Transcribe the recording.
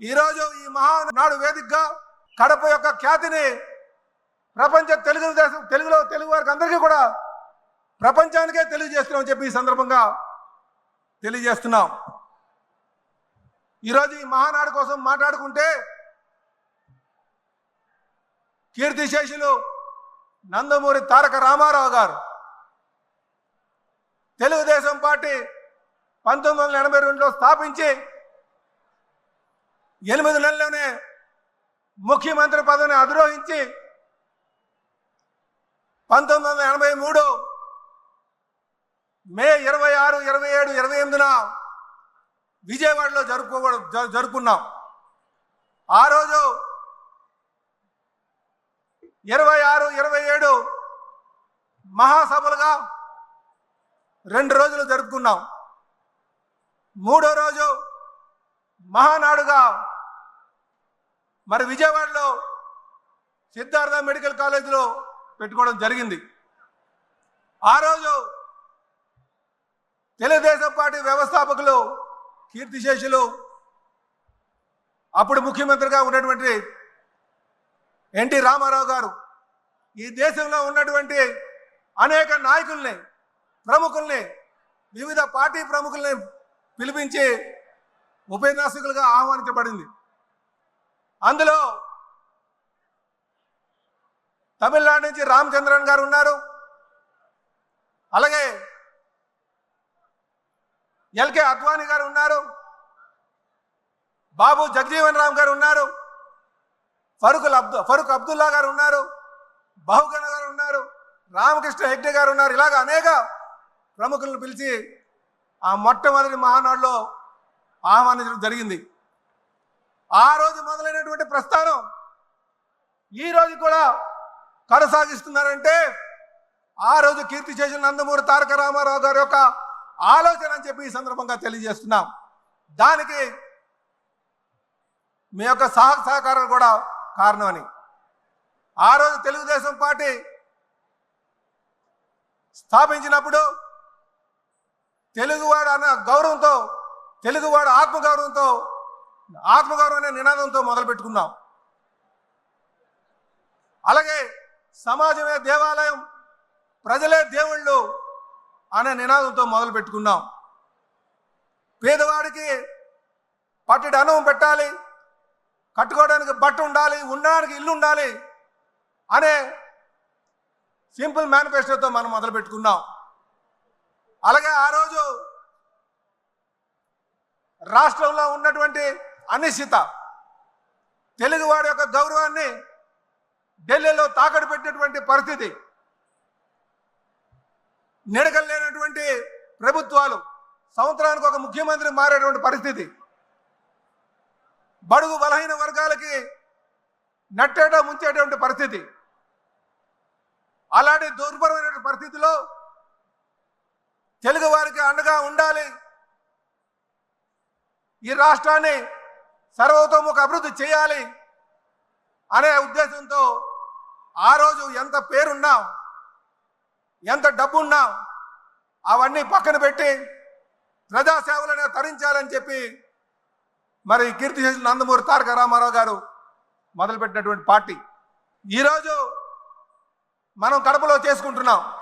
ఈరోజు ఈ మహానాడు వేదికగా కడప యొక్క ఖ్యాతిని ప్రపంచ తెలుగు దేశం తెలుగులో తెలుగు వారికి అందరికీ కూడా ప్రపంచానికే తెలియజేస్తున్నామని చెప్పి ఈ సందర్భంగా తెలియజేస్తున్నాం. ఈరోజు ఈ మహానాడు కోసం మాట్లాడుకుంటే కీర్తిశేషులు నందమూరి తారక రామారావు గారు తెలుగుదేశం పార్టీ పంతొమ్మిది వందల ఎనభై రెండులో స్థాపించి ఎనిమిది నెలలోనే ముఖ్యమంత్రి పదవిని అధిరోహించి పంతొమ్మిది వందల ఎనభై మూడు మే ఇరవై ఆరు ఇరవై ఏడు ఇరవై ఎనిమిదిన విజయవాడలో జరుపుకోవడం జ- జరుపుకున్నాం. ఆ రోజు ఇరవై ఆరు ఇరవై ఏడు మహాసభలుగా రెండు రోజులు జరుపుకున్నాం. మూడో రోజు మహానాడుగా మరి విజయవాడలో సిద్ధార్థ మెడికల్ కాలేజీలో పెట్టుకోవడం జరిగింది. ఆ రోజు తెలుగుదేశం పార్టీ వ్యవస్థాపకులు కీర్తిశేషులు అప్పుడు ముఖ్యమంత్రిగా ఉన్నటువంటి ఎన్టీ రామారావు గారు ఈ దేశంలో ఉన్నటువంటి అనేక నాయకుల్ని ప్రముఖుల్ని వివిధ పార్టీ ప్రముఖుల్ని పిలిపించి ఉపన్యాసకులుగా ఆహ్వానించబడింది. అందులో తమిళనాడు నుంచి రామచంద్రన్ గారు ఉన్నారు. అలాగే ఎల్కే అద్వానీ గారు ఉన్నారు. బాబు జగజీవన్ రామ్ గారు ఉన్నారు. ఫరూక్ అబ్దు ఫరూక్ అబ్దుల్లా గారు ఉన్నారు. బహుగణ గారు ఉన్నారు. రామకృష్ణ హెగ్డే గారు ఉన్నారు. ఇలాగ అనేక ప్రముఖులను పిలిచి ఆ మొట్టమొదటి మహానాడులో ఆహ్వానించడం జరిగింది. ఆ రోజు మొదలైనటువంటి ప్రస్థానం ఈ రోజు కూడా కొనసాగిస్తున్నారంటే ఆ రోజు కీర్తి చేసిన నందమూరి తారక రామారావు గారి యొక్క ఆలోచన అని చెప్పి ఈ సందర్భంగా తెలియజేస్తున్నాం. దానికి మీ యొక్క సహ సహకారాలు కూడా కారణమని ఆ రోజు తెలుగుదేశం పార్టీ స్థాపించినప్పుడు తెలుగువాడు అన్న గౌరవంతో తెలుగువాడు ఆత్మగౌరవంతో ఆత్మగౌరవం అనే నినాదంతో మొదలు పెట్టుకున్నాం అలాగే సమాజమే దేవాలయం ప్రజలే దేవుళ్ళు అనే నినాదంతో మొదలు పెట్టుకున్నాం పేదవాడికి పట్టడి అన్నం పెట్టాలి కట్టుకోవడానికి బట్ట ఉండాలి ఉండడానికి ఇల్లు ఉండాలి అనే సింపుల్ మేనిఫెస్టోతో మనం మొదలు పెట్టుకున్నాం అలాగే ఆ రోజు రాష్ట్రంలో ఉన్నటువంటి అనిశ్చిత. తెలుగువాడి యొక్క గౌరవాన్ని ఢిల్లీలో తాకట్టు పెట్టినటువంటి పరిస్థితి. నిడగలేనటువంటి ప్రభుత్వాలు సంవత్సరానికి ఒక ముఖ్యమంత్రి మారేటువంటి పరిస్థితి. బడుగు బలహీన వర్గాలకి నట్టేట ముంచేటువంటి పరిస్థితి. అలాంటి దుర్భరమైనటువంటి పరిస్థితిలో తెలుగు వారికి అండగా ఉండాలి. ఈ రాష్ట్రాన్ని సర్వతోముఖ అభివృద్ధి చేయాలి అనే ఉద్దేశంతో ఆ రోజు ఎంత పేరున్నా ఎంత డబ్బున్నా అవన్నీ పక్కన పెట్టి ప్రజాసేవలను తరించాలని చెప్పి మరి కీర్తి చేసిన నందమూరి తారక రామారావు గారు మొదలుపెట్టినటువంటి పార్టీ. ఈరోజు మనం కడపలో చేసుకుంటున్నాం.